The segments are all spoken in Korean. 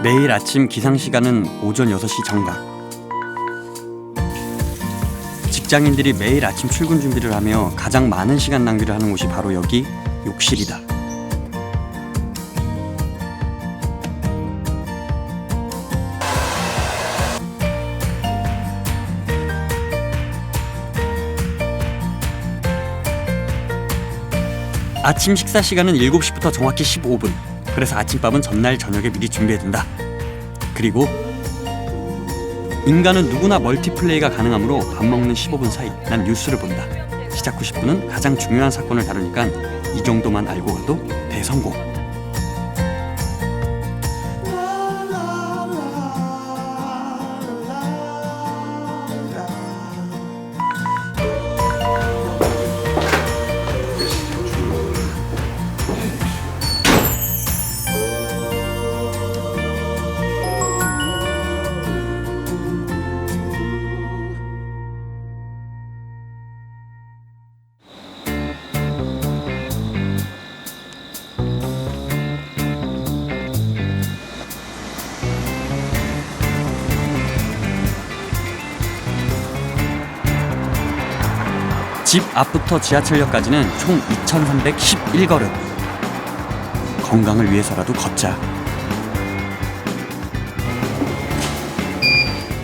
매일 아침 기상 시간은 오전 6시 정각. 직장인들이 매일 아침 출근 준비를 하며 가장 많은 시간 낭비를 하는 곳이 바로 여기 욕실이다. 아침 식사 시간은 7시부터 정확히 15분. 그래서 아침밥은 전날 저녁에 미리 준비해둔다. 그리고 인간은 누구나 멀티플레이가 가능하므로 밥 먹는 15분 사이 난 뉴스를 본다. 시작 후 10분은 가장 중요한 사건을 다루니까 이 정도만 알고 가도 대성공. 집 앞부터 지하철역까지는 총 2,311걸음. 건강을 위해서라도 걷자.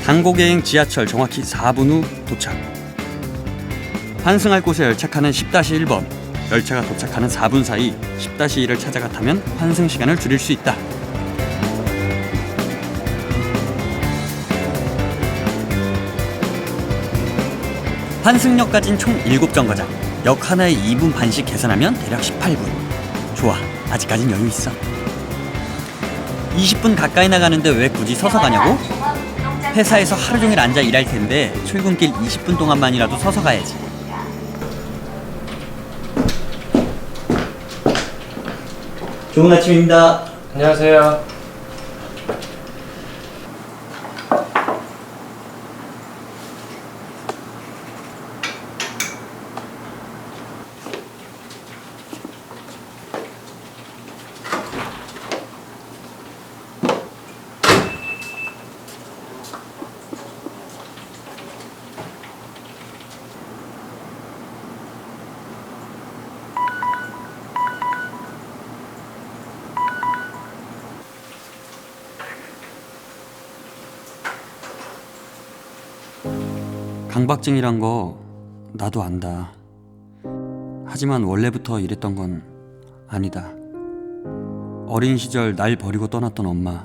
당고개행 지하철 정확히 4분 후 도착. 환승할 곳에 열착하는 10-1번. 열차가 도착하는 4분 사이 10-1을 찾아가 타면 환승 시간을 줄일 수 있다. 환승역까진 총 7정거장. 역 하나에 2분 반씩 계산하면 대략 18분. 좋아. 아직까진 여유 있어. 20분 가까이 나가는데 왜 굳이 서서 가냐고? 회사에서 하루 종일 앉아 일할 텐데 출근길 20분 동안만이라도 서서 가야지. 좋은 아침입니다. 안녕하세요. 강박증이란 거 나도 안다. 하지만 원래부터 이랬던 건 아니다. 어린 시절 날 버리고 떠났던 엄마.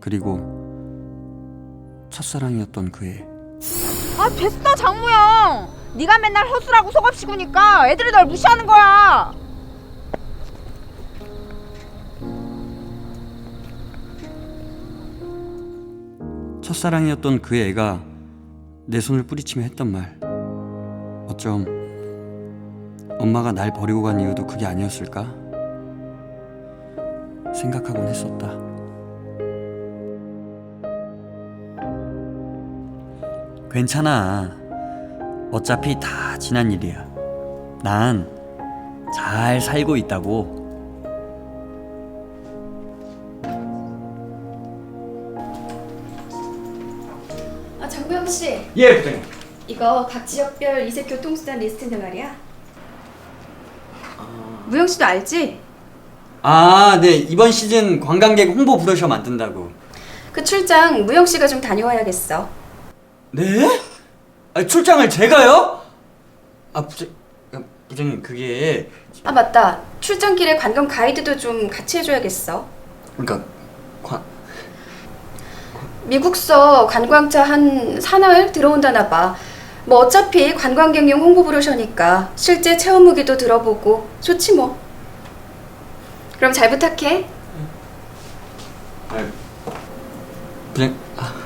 그리고 첫사랑이었던 그 애. 아 됐어 장무영 네가 맨날 허술하고 속압시구니까 애들이 널 무시하는 거야 첫사랑이었던 그 애가 내 손을 뿌리치며 했던 말. 어쩜 엄마가 날 버리고 간 이유도 그게 아니었을까? 생각하곤 했었다. 괜찮아. 어차피 다 지난 일이야. 난 잘 살고 있다고. 아 장구영 씨, 예, 부장님. 이거 각 지역별 이색 교통수단 리스트인데 말이야. 무영 씨도 알지? 아, 네. 이번 시즌 관광객 홍보 브로셔 만든다고. 그 출장 무영 씨가 좀 다녀와야겠어. 네? 아, 출장을 제가요? 아, 부장, 아, 부장님 그게 아 맞다. 출장길에 관광 가이드도 좀 같이 해줘야겠어. 그러니까 관 미국서 관광차 한 사나흘 들어온다나 봐. 뭐 어차피 관광객용 홍보 브로셔니까 실제 체험 후기도 들어보고 좋지 뭐. 그럼 잘 부탁해. 아, 부장 아.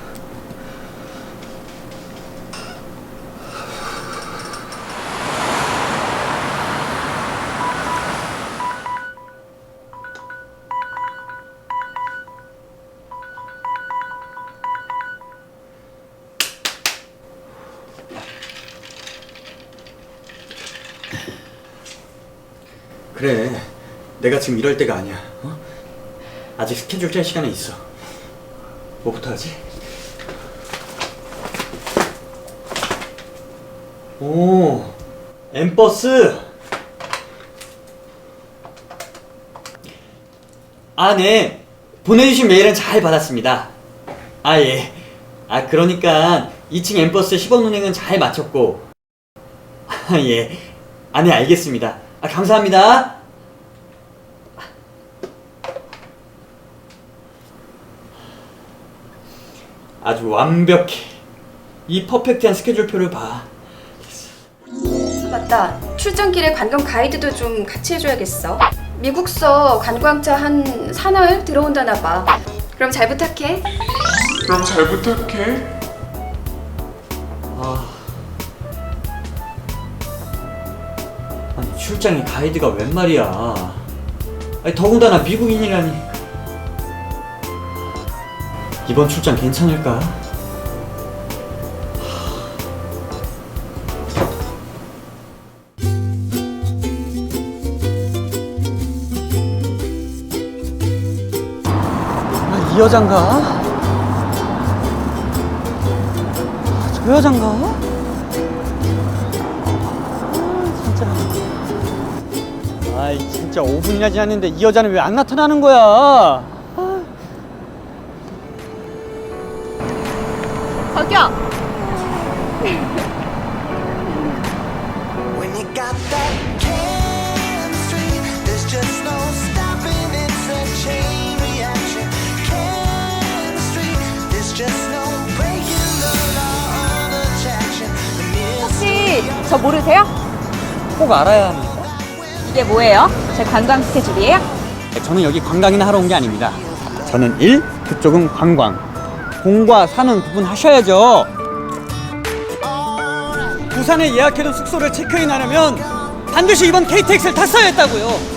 그래, 내가 지금 이럴 때가 아니야. 어? 아직 스케줄 짤 시간이 있어. 뭐부터 하지? 오, 엠버스. 아, 네. 보내주신 메일은 잘 받았습니다. 아, 예. 아, 그러니까 2층 엠버스 10원 운행은 잘 마쳤고. 아, 예. 아, 네, 알겠습니다. 아, 감사합니다. 아주 완벽해. 이 퍼펙트한 스케줄표를 봐. 맞다. 출장길에 관광 가이드도 좀 같이 해줘야겠어. 미국서 관광차 한 사나흘 들어온다나 봐. 그럼 잘 부탁해. 그럼 잘 부탁해. 출장에 가이드가 웬 말이야. 아니 더군다나 미국인이라니. 이번 출장 괜찮을까? 아, 이 여잔가? 저 여잔가? 아, 진짜. 아이, 진짜 5분이나 지났는데 이 여자는 왜 안 나타나는 거야? 아. 저기요. When you got that chemistry, there's just no stopping. It's a chain reaction. Chemistry, there's just no breaking the law of attraction. The 혹시 저 모르세요? 꼭 알아야 합니까? 이게 뭐예요? 제 관광 스케줄이에요? 저는 여기 관광이나 하러 온 게 아닙니다. 저는 일, 그쪽은 관광. 공과 사는 구분하셔야죠. 부산에 예약해둔 숙소를 체크인 하려면 반드시 이번 KTX를 탔어야 했다고요.